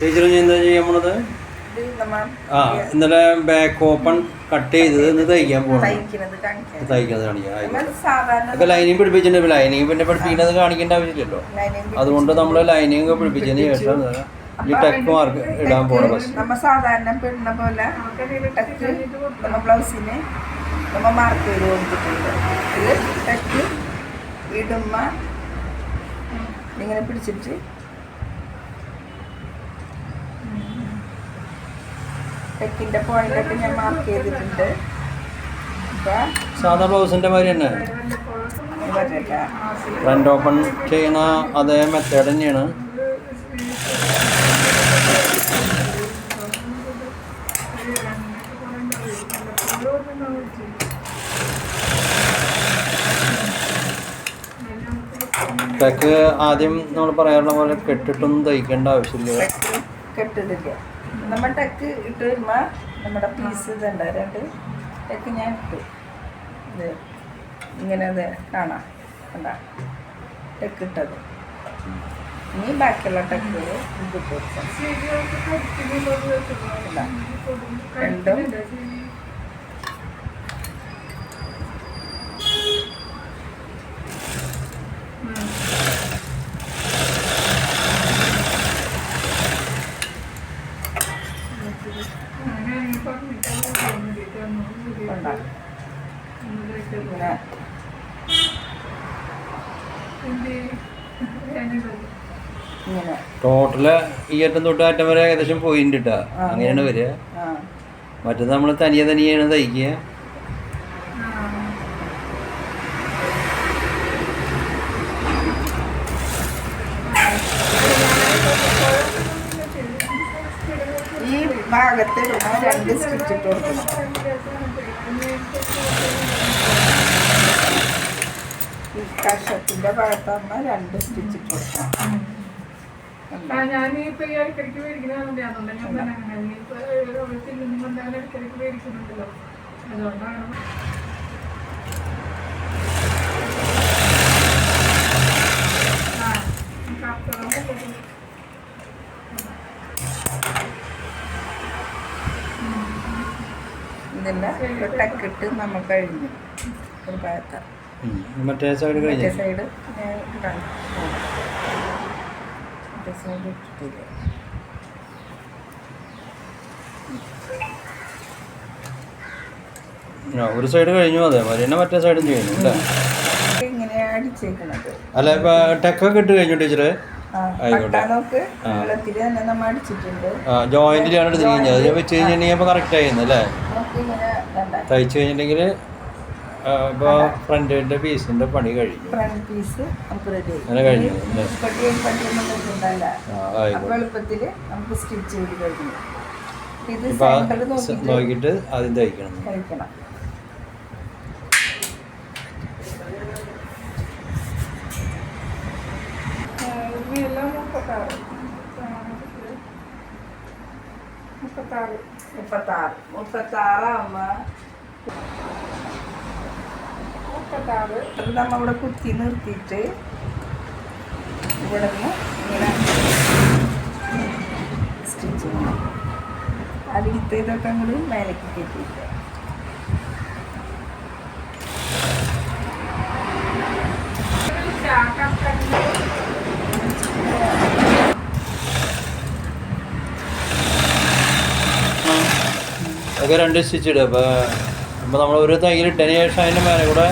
Teacher എന്താ ചെയ്യാൻ പോണത്? ആ ഇന്നലെ ബാക്ക് ഓപ്പൺ കട്ട് ചെയ്തത് ഇന്ന് തയ്ക്കാൻ പോകണം തയ്ക്കുന്നത് കാണിക്കാം. നമ്മൾ ഒക്കെ ലൈനിങ് പിടിപ്പിച്ചിട്ടുണ്ട്. ലൈനിങ് പിന്നെ പിടിപ്പിക്കുന്നത് കാണിക്കേണ്ട ആവശ്യമില്ലല്ലോ. അതുകൊണ്ട് നമ്മൾ ലൈനിങ് ഒക്കെ പിടിപ്പിച്ചതിന് ശേഷം ഈ ടെക് മാർക്ക് ഇടാൻ പോണ ബസ് നമ്മ സാധാരണ പെടുന്ന പോലെ ടക്ക് നമ്മ ബ്ലൗസിന് നമ്മ മാർക്ക് ചെയ്ത് കൊടുത്തിട്ടുണ്ട്. ഇത് ടക്ക് ഇടുമ്പ ഇങ്ങനെ പിടിച്ചിട്ട് ടെക്കിന്റെ പോയിന്റൊക്കെ ഞാൻ മാർക്ക് ചെയ്തിട്ടുണ്ട്. സാധാ ബ്ലൗസിന്റെ മാതിരി തന്നെ. ഫ്രണ്ട് ഓപ്പൺ ചെയ്യുന്ന അതേ മെത്തേഡ് തന്നെയാണ്. തെക്ക് ആദ്യം നമ്മൾ പറയാറുള്ള പോലെ കെട്ടിട്ടൊന്നും തയ്ക്കേണ്ട ആവശ്യമില്ല. ടക്ക് കെട്ടിടില്ല ടെക്ക് ഇട്ട് വരുമ്പോൾ നമ്മുടെ പീസ് ഇതുണ്ട് രണ്ട് ടെക്ക് ഞാൻ ഇട്ടു. ഇത് ഇങ്ങനെ അത് കാണാം. കണ്ട? ടെക്ക് ഇട്ടത്. ഇനി ബാക്കിയുള്ള ടെക്ക് ഇത് കൊടുക്കാം. രണ്ടും ടോട്ടൽ ഈ അറ്റം തൊട്ട് അറ്റം വരെ ഏകദേശം പോയിന്റ് ഇട്ടാ. അങ്ങനെയാണ് വരിക. മറ്റേത് നമ്മൾ തനിയെ തനിയാണ് തയ്ക്കുക. ഈ ഭാഗത്ത് രണ്ട് സ്റ്റിച്ച് ഇട്ട് കൊടുക്കണം. ഈ കഷത്തിന്റെ ഭാഗത്താകുമ്പോ രണ്ട് സ്റ്റിച്ച് ഇട്ട് കൊടുക്കണം ഞാനിപ്പോ ഈ ഇടയ്ക്കിടയ്ക്ക് മേടിക്കുന്നതാണ് അതുകൊണ്ട് ഞാൻ ഇടയ്ക്കിടയ്ക്ക് മേടിക്കുന്നുണ്ടല്ലോ. അതുകൊണ്ടാണ്. ടക്കിട്ട് നമ്മൾ കഴിഞ്ഞു ഒരു ഭാഗത്താണ്. മറ്റേ സൈഡ് മറ്റേ കഴിഞ്ഞു സൈഡ് മറ്റേ സൈഡ് ഇട്ടിട്ടില്ല. ആ, ഒരു സൈഡ് കഴിഞ്ഞു അതേമാതിരി തന്നെ മറ്റേ സൈഡും ചെയ്യുന്നു അല്ലേ? ഇപ്പൊ ടെക്കൊക്കെ ഇട്ട് കഴിഞ്ഞു ടീച്ചറ്? ജോയിന്റിലാണ് എടുത്തിരിക്കുന്നത്. അത് വെച്ച് കഴിഞ്ഞിട്ടുണ്ടെങ്കിൽ കറക്റ്റ് ആയിരുന്നു അല്ലേ? തയ്ച്ച് കഴിഞ്ഞിട്ടുണ്ടെങ്കിൽ ഇപ്പോൾ ഫ്രണ്ടിന്റെ പീസിന്റെ പണി കഴിഞ്ഞു. ഫ്രണ്ട് പീസ് നമുക്ക് റെഡി അങ്ങനെ കഴിഞ്ഞു. എളുപ്പത്തിൽ നമുക്ക് സ്റ്റിച്ച് ചെയ്ത് കഴിഞ്ഞു ഇത് നോക്കിയിട്ട് ആദ്യം തയ്ക്കണം. ഇവയെല്ലാം മുപ്പത്താറ്. മുപ്പത്താറ്. മുപ്പത്താറ്. മുപ്പത്താറാകുമ്പോൾ മുപ്പത്താറ് അത് നമ്മൾ ഇവിടെ കുത്തി നിർത്തിയിട്ട് ഇവിടെ സ്റ്റിച്ച് ചെയ്യണം. ഇതൊക്കെ അങ്ങോട്ട് മേലേക്ക് കെട്ടിയിട്ട് രണ്ട് സ്റ്റിച്ച് ഇടുക അപ്പോൾ നമ്മൾ ഒരു തയ്യൽ ഇട്ടതിന് ശേഷം അതിന്റെ മേലെ കൂടെ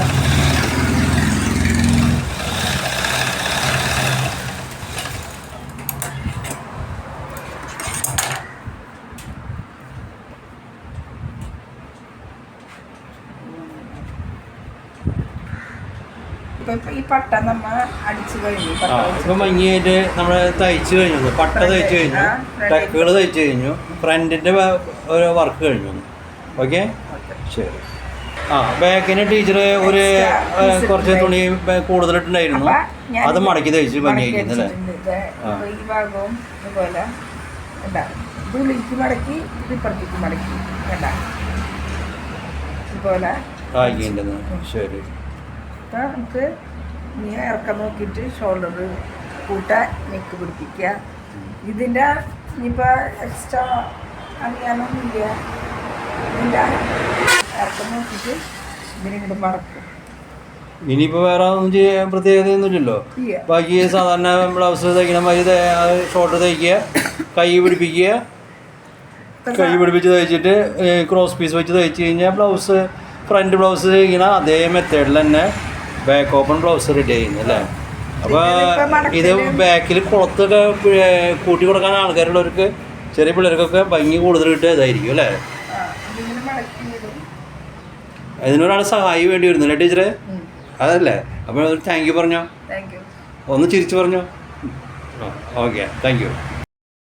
ഇപ്പൊ ഈ പട്ട നമ്മ അടിച്ചു കഴിഞ്ഞു പട്ട ആ വെച്ച് നമ്മൾ തയ്ച്ചു കഴിഞ്ഞു പട്ട തയ്ച്ചു കഴിഞ്ഞു. ടെക്കുകൾ തയ്ച്ച് കഴിഞ്ഞു ഫ്രണ്ടിന്റെ ഒരു വർക്ക് കഴിഞ്ഞു. ഓക്കെ. ശരി. ആ ബാക്കിന് ടീച്ചർ ഒരു കുറച്ച് തുണി കൂടുതലിട്ടുണ്ടായിരുന്നു. അത് മടക്കി തയ്ച്ച് അല്ലേ. ഇപ്പൊ ഈ ഭാഗവും ഇത്. ഉള്ളിലേക്ക് മടക്കി ഇത് ഇപ്പുറത്തേക്ക് മടക്കി. കണ്ടാ? ഇതുപോലെ ആക്കിയിട്ടുണ്ടെന്ന് ശരി. ഇപ്പം നമുക്ക് നീ ഇറക്കം നോക്കിയിട്ട് ഷോൾഡർ കൂട്ടാൻ നെക്ക് പിടിപ്പിക്കുക. ഇതിന്റെ ഇനിയിപ്പോൾ എക്സ്ട്രാ അറിയാനൊന്നുമില്ല ഇതിന്റെ ഇറക്കം നോക്കിയിട്ട് ഇതിനിങ്ങോട്ട് മറക്കും. ഇനിയിപ്പോൾ വേറെ ഒന്നും ചെയ്യാൻ പ്രത്യേകതയൊന്നുമില്ലല്ലോ? ബാക്കി സാധാരണ ബ്ലൗസ് തയ്ക്കണ മാതിരി ഷോർട്ട് തയ്ക്കുക കൈ പിടിപ്പിക്കുക. കൈ പിടിപ്പിച്ച് തയ്ച്ചിട്ട് ക്രോസ് പീസ് വെച്ച് തയ്ച്ച് കഴിഞ്ഞാൽ ബ്ലൗസ് ഫ്രണ്ട് ബ്ലൗസ് തയ്ക്കണ അതേ മെത്തേഡിൽ തന്നെ ബാക്ക് ഓപ്പൺ ബ്ലൗസ് റെഡി ആയിരുന്നു അല്ലേ? അപ്പോൾ ഇത് ബാക്കിൽ കുളത്തൊക്കെ കൂട്ടി കൊടുക്കാൻ ആൾക്കാരുള്ളവർക്ക് ചെറിയ പിള്ളേർക്കൊക്കെ ഭംഗി കൂടുതൽ കിട്ടുക ഇതായിരിക്കും അല്ലേ? അതിനൊരാൾ സഹായി വേണ്ടി വരുന്നില്ല ടീച്ചറെ? അതല്ലേ? അപ്പോൾ താങ്ക് യു പറഞ്ഞോ? ഒന്ന് ചിരിച്ചു പറഞ്ഞോ? Okay thank you